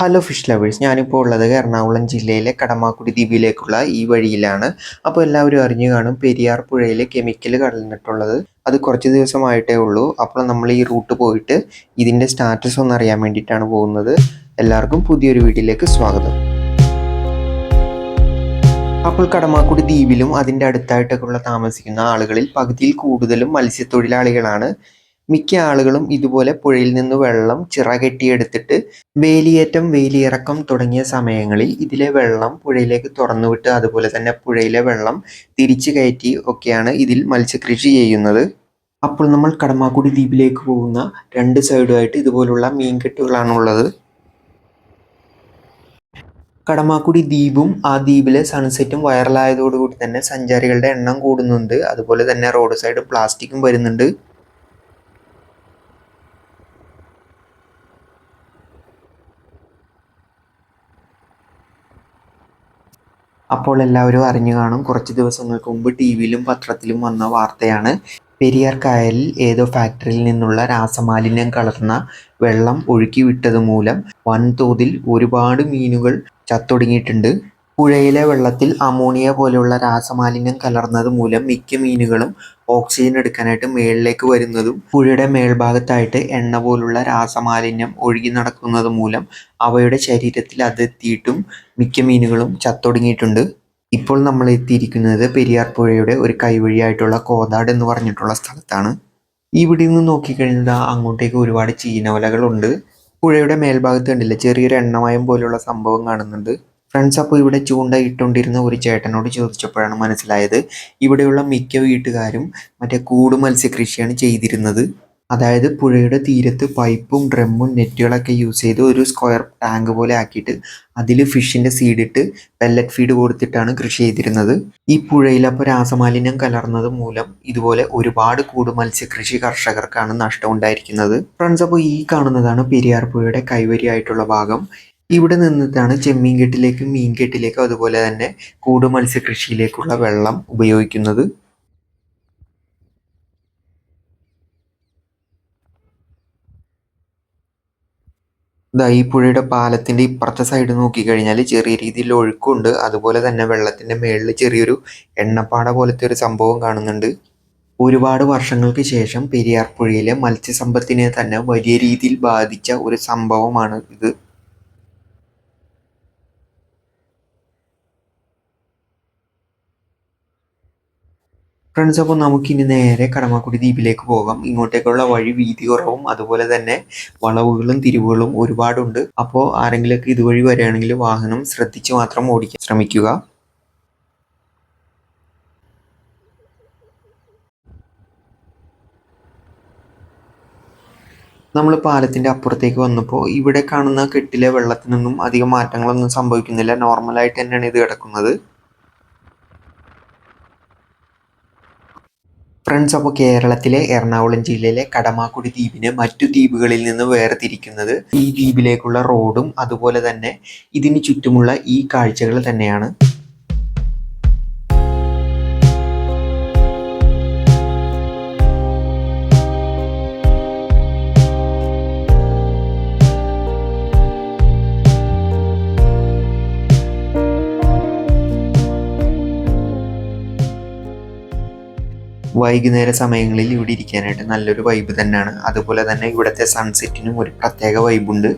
Hello fish lovers ഞാനിപ്പോൾ ഉള്ളത് എറണാകുളം ജില്ലയിലെ കടമാക്കുടി ദ്വീപിലേക്കുള്ള ഈ വഴിയിലാണ്. അപ്പോൾ എല്ലാവരും അറിഞ്ഞു കാണും പെരിയാർ പുഴയിൽ കെമിക്കൽ കടന്നിട്ടുള്ളത്. അത് കുറച്ച് ദിവസമായിട്ടേ ഉള്ളൂ. അപ്പോൾ നമ്മൾ ഈ റൂട്ട് പോയിട്ട് ഇതിന്റെ സ്റ്റാറ്റസ് ഒന്ന് അറിയാൻ വേണ്ടിയിട്ടാണ് പോകുന്നത്. എല്ലാവർക്കും പുതിയൊരു വീട്ടിലേക്ക് സ്വാഗതം. അപ്പോൾ കടമാക്കുടി ദ്വീപിലും അതിന്റെ അടുത്തായിട്ടൊക്കെയുള്ള താമസിക്കുന്ന ആളുകളിൽ പകുതിയിൽ കൂടുതലും മത്സ്യത്തൊഴിലാളികളാണ്. മിക്ക ആളുകളും ഇതുപോലെ പുഴയിൽ നിന്ന് വെള്ളം ചിറ കെട്ടിയെടുത്തിട്ട് വേലിയേറ്റം വേലിയിറക്കം തുടങ്ങിയ സമയങ്ങളിൽ ഇതിലെ വെള്ളം പുഴയിലേക്ക് തുറന്നുവിട്ട് അതുപോലെ തന്നെ പുഴയിലെ വെള്ളം തിരിച്ചു കയറ്റി ഒക്കെയാണ് ഇതിൽ മത്സ്യകൃഷി ചെയ്യുന്നത്. അപ്പോൾ നമ്മൾ കടമാക്കുടി ദ്വീപിലേക്ക് പോകുന്ന രണ്ട് സൈഡുമായിട്ട് ഇതുപോലുള്ള മീൻകെട്ടുകളാണ് ഉള്ളത് കടമാക്കുടി ദ്വീപും ആ ദ്വീപിലെ സൺസെറ്റും വൈറലായതോടുകൂടി തന്നെ സഞ്ചാരികളുടെ എണ്ണം കൂടുന്നുണ്ട്. അതുപോലെ തന്നെ റോഡ് സൈഡ് പ്ലാസ്റ്റിക്കും വരുന്നുണ്ട്. അപ്പോൾ എല്ലാവരും അറിഞ്ഞു കാണും. കുറച്ച് ദിവസങ്ങൾക്ക് മുമ്പ് ടി വിയിലും പത്രത്തിലും വന്ന വാർത്തയാണ്. പെരിയാർ കായലിൽ ഏതോ ഫാക്ടറിയിൽ നിന്നുള്ള രാസമാലിന്യം കലർന്ന വെള്ളം ഒഴുക്കി വിട്ടത് മൂലം വൻതോതിൽ ഒരുപാട് മീനുകൾ ചത്തൊടുങ്ങിയിട്ടുണ്ട്. പുഴയിലെ വെള്ളത്തിൽ അമോണിയ പോലെയുള്ള രാസമാലിന്യം കലർന്നത് മൂലം മിക്ക മീനുകളും ഓക്സിജൻ എടുക്കാനായിട്ട് മേളിലേക്ക് വരുന്നതും പുഴയുടെ മേൽഭാഗത്തായിട്ട് എണ്ണ പോലുള്ള രാസമാലിന്യം ഒഴുകി നടക്കുന്നത് മൂലം അവയുടെ ശരീരത്തിൽ അതെത്തിയിട്ടും മിക്ക മീനുകളും ചത്തൊടുങ്ങിയിട്ടുണ്ട്. ഇപ്പോൾ നമ്മൾ എത്തിയിരിക്കുന്നത് പെരിയാർ പുഴയുടെ ഒരു കൈവഴിയായിട്ടുള്ള കോതാട് എന്ന് പറഞ്ഞിട്ടുള്ള സ്ഥലത്താണ്. ഇവിടെ നിന്ന് നോക്കിക്കഴിഞ്ഞാൽ അങ്ങോട്ടേക്ക് ഒരുപാട് ചീനവലകളുണ്ട്. പുഴയുടെ മേൽഭാഗത്ത് കണ്ടില്ല? ചെറിയൊരു എണ്ണമയം പോലുള്ള സംഭവം കാണുന്നുണ്ട്. ഫ്രണ്ട്സ് അപ്പോൾ ഇവിടെ ചൂണ്ട ഇട്ടുകൊണ്ടിരുന്ന ഒരു ചേട്ടനോട് ചോദിച്ചപ്പോഴാണ് മനസ്സിലായത്. ഇവിടെയുള്ള മിക്ക വീട്ടുകാരും മറ്റേ കൂട് മത്സ്യകൃഷിയാണ് ചെയ്തിരുന്നത്. അതായത് പുഴയുടെ തീരത്ത് പൈപ്പും ഡ്രമ്മും നെറ്റുകളൊക്കെ യൂസ് ചെയ്ത് ഒരു സ്ക്വയർ ടാങ്ക് പോലെ ആക്കിയിട്ട് അതിൽ ഫിഷിന്റെ സീഡിട്ട് പെല്ലറ്റ് ഫീഡ് കൊടുത്തിട്ടാണ് കൃഷി ചെയ്തിരുന്നത്. ഈ പുഴയിൽ അപ്പോൾ രാസമാലിന്യം കലർന്നത് മൂലം ഇതുപോലെ ഒരുപാട് കൂട് മത്സ്യകൃഷി കർഷകർക്കാണ് നഷ്ടമുണ്ടായിരിക്കുന്നത്. ഫ്രണ്ട്സ് അപ്പോൾ ഈ കാണുന്നതാണ് പെരിയാർ പുഴയുടെ കൈവരിയായിട്ടുള്ള ഭാഗം. ഇവിടെ നിന്നിട്ടാണ് ചെമ്മീൻകെട്ടിലേക്കും മീൻകെട്ടിലേക്കും അതുപോലെ തന്നെ കൂട് മത്സ്യകൃഷിയിലേക്കുള്ള വെള്ളം ഉപയോഗിക്കുന്നത്. ഈ പുഴയുടെ പാലത്തിന്റെ ഇപ്പുറത്തെ സൈഡ് നോക്കിക്കഴിഞ്ഞാൽ ചെറിയ രീതിയിൽ ഒഴുക്കുണ്ട്. അതുപോലെ തന്നെ വെള്ളത്തിന്റെ മേളിൽ ചെറിയൊരു എണ്ണപ്പാട പോലത്തെ ഒരു സംഭവം കാണുന്നുണ്ട്. ഒരുപാട് വർഷങ്ങൾക്ക് ശേഷം പെരിയാർ പുഴയിലെ മത്സ്യസമ്പത്തിനെ തന്നെ വലിയ രീതിയിൽ ബാധിച്ച ഒരു സംഭവമാണ് ഇത്. ഫ്രണ്ട്സ് അപ്പോൾ നമുക്കിനി നേരെ കടമാക്കുടി ദ്വീപിലേക്ക് പോകാം. ഇങ്ങോട്ടേക്കുള്ള വഴി വീതി കുറവും അതുപോലെ തന്നെ വളവുകളും തിരിവുകളും ഒരുപാടുണ്ട്. അപ്പോൾ ആരെങ്കിലുമൊക്കെ ഇതുവഴി വരികയാണെങ്കിൽ വാഹനം ശ്രദ്ധിച്ച് മാത്രം ഓടിക്കാൻ ശ്രമിക്കുക. നമ്മൾ പാലത്തിന്റെ അപ്പുറത്തേക്ക് വന്നപ്പോൾ ഇവിടെ കാണുന്ന കെട്ടിലെ വെള്ളത്തിനൊന്നും അധികം മാറ്റങ്ങളൊന്നും സംഭവിക്കുന്നില്ല. നോർമലായിട്ട് തന്നെയാണ് ഇത് കിടക്കുന്നത്. ഫ്രണ്ട്സ് അപ്പോൾ കേരളത്തിലെ എറണാകുളം ജില്ലയിലെ കടമാക്കുടി ദ്വീപിനെ മറ്റു ദ്വീപുകളിൽ നിന്ന് വേർതിരിക്കുന്നത് ഈ ദ്വീപിലേക്കുള്ള റോഡും അതുപോലെ തന്നെ ഇതിന് ചുറ്റുമുള്ള ഈ കാഴ്ചകൾ തന്നെയാണ്. വൈകുന്നേര സമയങ്ങളിൽ ഇവിടെ ഇരിക്കാനായിട്ട് നല്ലൊരു വൈബ് തന്നെയാണ്. അതുപോലെ തന്നെ ഇവിടുത്തെ സൺസെറ്റിനും ഒരു പ്രത്യേക വൈബുണ്ട്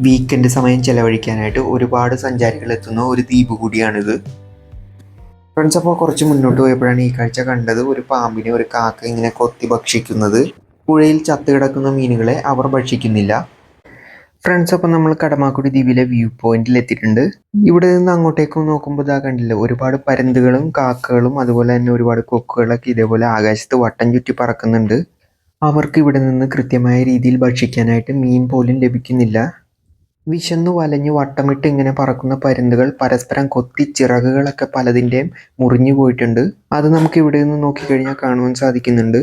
വീക്കെൻഡ് സമയം ചെലവഴിക്കാനായിട്ട് ഒരുപാട് സഞ്ചാരികൾ എത്തുന്ന ഒരു ദ്വീപ് കൂടിയാണിത്. ഫ്രണ്ട്സ് അപ്പോൾ കുറച്ച് മുന്നോട്ട് പോയപ്പോഴാണ് ഈ കാഴ്ച കണ്ടത്. ഒരു പാമ്പിനെ ഒരു കാക്ക ഇങ്ങനെ കൊത്തി ഭക്ഷിക്കുന്നത് പുഴയിൽ ചത്തുകിടക്കുന്ന മീനുകളെ അവർ ഭക്ഷിക്കുന്നില്ല. ഫ്രണ്ട്സ് അപ്പം നമ്മൾ കടമാക്കുടി ദ്വീപിലെ വ്യൂ പോയിന്റിൽ എത്തിയിട്ടുണ്ട്. ഇവിടെ നിന്ന് അങ്ങോട്ടേക്കും നോക്കുമ്പോൾ ഇതാ കണ്ടില്ല ഒരുപാട് പരുന്തുകളും കാക്കകളും അതുപോലെ തന്നെ ഒരുപാട് കൊക്കുകളൊക്കെ ഇതേപോലെ ആകാശത്ത് വട്ടം ചുറ്റി പറക്കുന്നുണ്ട്. അവർക്ക് ഇവിടെ നിന്ന് കൃത്യമായ രീതിയിൽ ഭക്ഷിക്കാനായിട്ട് മീൻ പോലും ലഭിക്കുന്നില്ല. വിശന്ന് വലഞ്ഞ് വട്ടമിട്ട് ഇങ്ങനെ പറക്കുന്ന പരുന്തുകൾ പരസ്പരം കൊത്തി ചിറകുകളൊക്കെ പലതിന്റെയും മുറിഞ്ഞു പോയിട്ടുണ്ട്. അത് നമുക്ക് ഇവിടെ നിന്ന് നോക്കിക്കഴിഞ്ഞാൽ കാണുവാൻ സാധിക്കുന്നുണ്ട്.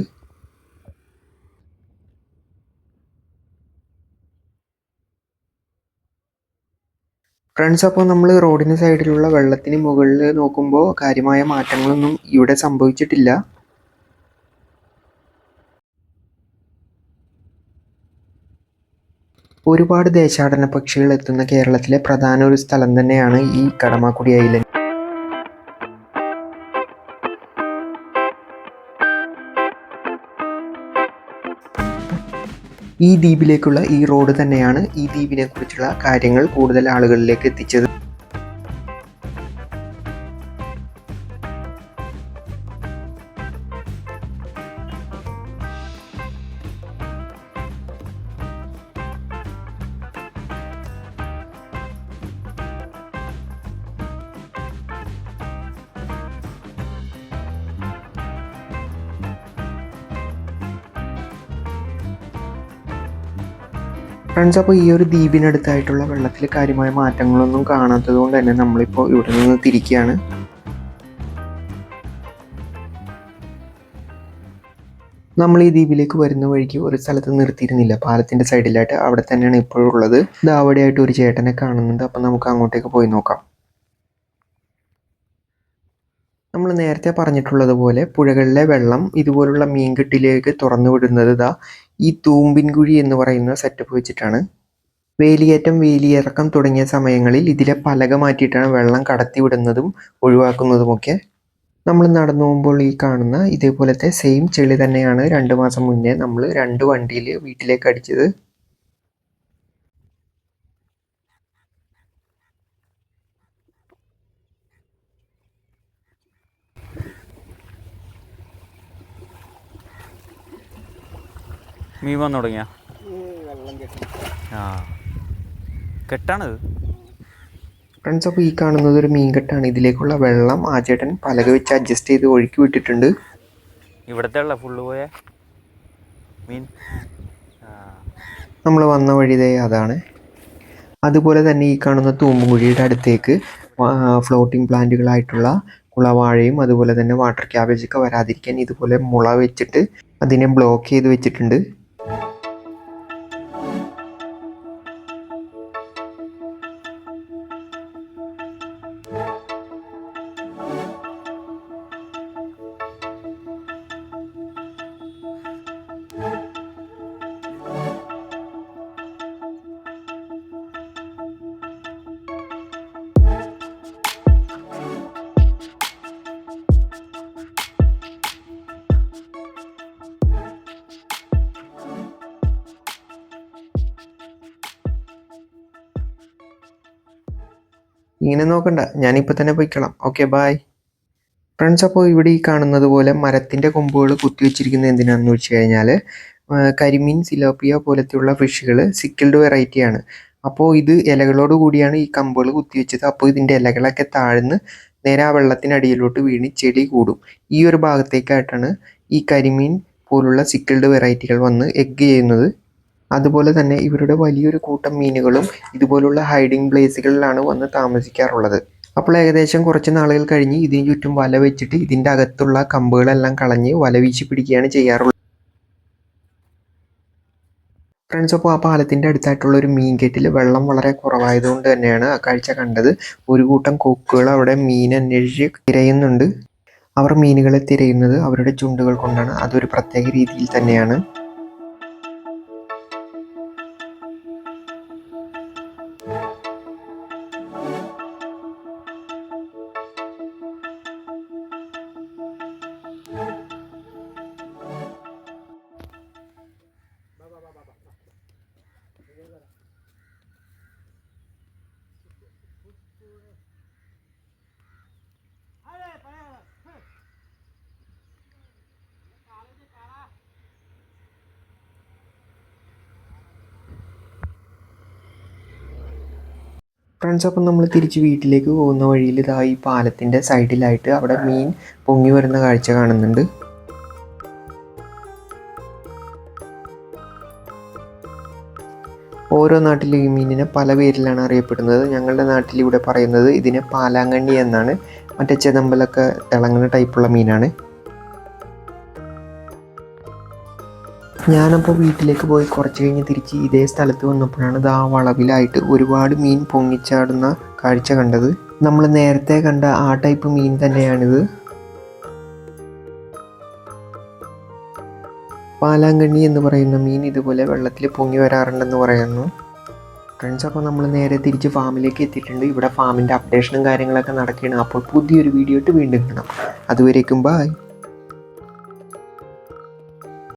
ഫ്രണ്ട്സ് അപ്പോൾ നമ്മൾ റോഡിന് സൈഡിലുള്ള വെള്ളത്തിന് മുകളിൽ നോക്കുമ്പോൾ കാര്യമായ മാറ്റങ്ങളൊന്നും ഇവിടെ സംഭവിച്ചിട്ടില്ല. ഒരുപാട് ദേശാടന പക്ഷികൾ എത്തുന്ന കേരളത്തിലെ പ്രധാന ഒരു സ്ഥലം തന്നെയാണ് ഈ കടമാക്കുടി ഐലൻഡ്. ഈ ദ്വീപിലേക്കുള്ള ഈ റോഡ് തന്നെയാണ് ഈ ദ്വീപിനെ കുറിച്ചുള്ള കാര്യങ്ങൾ കൂടുതൽ ആളുകളിലേക്ക് എത്തിച്ചത്. ഫ്രണ്ട്സ് അപ്പോൾ ഈ ഒരു ദ്വീപിനടുത്തായിട്ടുള്ള വെള്ളത്തിൽ കാര്യമായ മാറ്റങ്ങളൊന്നും കാണാത്തത് കൊണ്ട് തന്നെ നമ്മളിപ്പോൾ ഇവിടെ നിന്ന് തിരിക്കുകയാണ് നമ്മൾ ഈ ദ്വീപിലേക്ക് വരുന്ന വഴിക്ക് ഒരു സ്ഥലത്ത് നിർത്തിയിരുന്നില്ല. പാലത്തിന്റെ സൈഡിലായിട്ട് അവിടെ തന്നെയാണ് ഇപ്പോഴുള്ളത് ഇത് അവിടെയായിട്ട് ഒരു ചേട്ടനെ കാണുന്നുണ്ട്. അപ്പം നമുക്ക് അങ്ങോട്ടേക്ക് പോയി നോക്കാം. നമ്മൾ നേരത്തെ പറഞ്ഞിട്ടുള്ളത് പോലെ പുഴകളിലെ വെള്ളം ഇതുപോലുള്ള മീൻകെട്ടിലേക്ക് തുറന്നു വിടുന്നത് ഇതാ ഈ തൂമ്പിൻകുഴി എന്ന് പറയുന്ന സെറ്റപ്പ് വെച്ചിട്ടാണ്. വേലിയേറ്റം വേലിയിറക്കം തുടങ്ങിയ സമയങ്ങളിൽ ഇതിലെ പലക മാറ്റിയിട്ടാണ് വെള്ളം കടത്തിവിടുന്നതും ഒഴിവാക്കുന്നതുമൊക്കെ നമ്മൾ നടന്നു പോകുമ്പോൾ ഈ കാണുന്ന ഇതേപോലത്തെ സെയിം ചെളി തന്നെയാണ് രണ്ട് മാസം മുന്നേ നമ്മൾ രണ്ട് വണ്ടിയിൽ വീട്ടിലേക്ക് അടിച്ചത്. മീൻ വന്നു തുടങ്ങിയ? ആ. കെട്ടാണിത്? ഫ്രണ്ട്സ് അപ്പോൾ ഈ കാണുന്നത് ഒരു മീൻ കെട്ടാണ് ഇതിലേക്കുള്ള വെള്ളം ആ ചേട്ടൻ പലക വെച്ച് അഡ്ജസ്റ്റ് ചെയ്ത് ഒഴുക്കി വിട്ടിട്ടുണ്ട്. ഇവിടുത്തെ ഉള്ള ഫുള്ള് പോയ? മീൻ? ആ. നമ്മൾ വന്ന വഴിതേ അതാണ്. അതുപോലെ തന്നെ ഈ കാണുന്ന തൂമ്പുകുഴിയുടെ അടുത്തേക്ക് ഫ്ലോട്ടിംഗ് പ്ലാന്റുകളായിട്ടുള്ള കുളവാഴയും അതുപോലെ തന്നെ വാട്ടർ ക്യാബേജൊക്കെ വരാതിരിക്കാൻ ഇതുപോലെ മുള വെച്ചിട്ട് അതിനെ ബ്ലോക്ക് ചെയ്ത് വെച്ചിട്ടുണ്ട്. ഇങ്ങനെ നോക്കണ്ട. ഞാനിപ്പോൾ തന്നെ പോയിക്കളാം. ഓക്കെ ബായ് ഫ്രണ്ട്സ് അപ്പോൾ ഇവിടെ ഈ കാണുന്നത് പോലെ മരത്തിന്റെ കൊമ്പുകൾ കുത്തിവെച്ചിരിക്കുന്നത് എന്തിനാണെന്ന് വെച്ച് കഴിഞ്ഞാൽ കരിമീൻ സിലോപ്പിയ പോലത്തെയുള്ള ഫിഷുകൾ സിക്കിൾഡ് വെറൈറ്റിയാണ് അപ്പോൾ ഇത് ഇലകളോട് കൂടിയാണ് ഈ കമ്പുകൾ കുത്തിവെച്ചത് അപ്പോൾ ഇതിന്റെ ഇലകളൊക്കെ താഴ്ന്ന് നേരെ ആ വെള്ളത്തിനടിയിലോട്ട് വീണ് ചെടി കൂടും. ഈ ഒരു ഭാഗത്തേക്കായിട്ടാണ് ഈ കരിമീൻ പോലുള്ള സിക്കിൾഡ് വെറൈറ്റികൾ വന്ന് എഗ് ചെയ്യുന്നത്. അതുപോലെ തന്നെ ഇവരുടെ വലിയൊരു കൂട്ടം മീനുകളും ഇതുപോലുള്ള ഹൈഡിങ് പ്ലേസുകളിലാണ് വന്ന് താമസിക്കാറുള്ളത്. അപ്പോൾ ഏകദേശം കുറച്ച് നാളുകൾ കഴിഞ്ഞ് ഇതിന് ചുറ്റും വല വെച്ചിട്ട് ഇതിന്റെ അകത്തുള്ള കമ്പുകളെല്ലാം കളഞ്ഞ് വല വീശി പിടിക്കുകയാണ് ചെയ്യാറുള്ളത്. ഫ്രണ്ട്സ് അപ്പോൾ ആ പാലത്തിന്റെ അടുത്തായിട്ടുള്ള ഒരു മീൻ കെട്ടിൽ വെള്ളം വളരെ കുറവായതുകൊണ്ട് തന്നെയാണ് ആ കാഴ്ച കണ്ടത്. ഒരു കൂട്ടം കൊക്കുകൾ അവിടെ മീൻ അന്വേഷിച്ച് തിരയുന്നുണ്ട്. അവർ മീനുകളെ തിരയുന്നത് അവരുടെ ചുണ്ടുകൾ കൊണ്ടാണ്. അതൊരു പ്രത്യേക രീതിയിൽ തന്നെയാണ്. ഫ്രണ്ട്സ് അപ്പം നമ്മൾ തിരിച്ച് വീട്ടിലേക്ക് പോകുന്ന വഴിയിൽ ഇതാ ഈ പാലത്തിന്റെ സൈഡിലായിട്ട് അവിടെ മീൻ പൊങ്ങി വരുന്ന കാഴ്ച കാണുന്നുണ്ട്. ഓരോ നാട്ടിലും ഈ മീനിനെ പല പേരിലാണ് അറിയപ്പെടുന്നത്. ഞങ്ങളുടെ നാട്ടിൽ ഇവിടെ പറയുന്നത് ഇതിനെ പാലാങ്കണ്ണി എന്നാണ്. മറ്റേ ചെതമ്പലൊക്കെ തിളങ്ങുന്ന ടൈപ്പുള്ള മീനാണ്. ഞാനപ്പോൾ വീട്ടിലേക്ക് പോയി കുറച്ച് കഴിഞ്ഞ് തിരിച്ച് ഇതേ സ്ഥലത്ത് വന്നപ്പോഴാണ് ഇത് ആ വളവിലായിട്ട് ഒരുപാട് മീൻ പൊങ്ങിച്ചാടുന്ന കാഴ്ച കണ്ടത്. നമ്മൾ നേരത്തെ കണ്ട ആ ടൈപ്പ് മീൻ തന്നെയാണിത്. പാലാങ്കണ്ണി എന്ന് പറയുന്ന മീൻ ഇതുപോലെ വെള്ളത്തിൽ പൊങ്ങി വരാറുണ്ടെന്ന് പറയുന്നു. ഫ്രണ്ട്സ് അപ്പോൾ നമ്മൾ നേരെ തിരിച്ച് ഫാമിലേക്ക് എത്തിയിട്ടുണ്ട്. ഇവിടെ ഫാമിന്റെ അപ്ഡേഷനും കാര്യങ്ങളൊക്കെ നടക്കുകയാണ്. അപ്പോൾ പുതിയൊരു വീഡിയോ ഇട്ട് വീണ്ടും കാണാം. അതുവരേക്കും ബായ്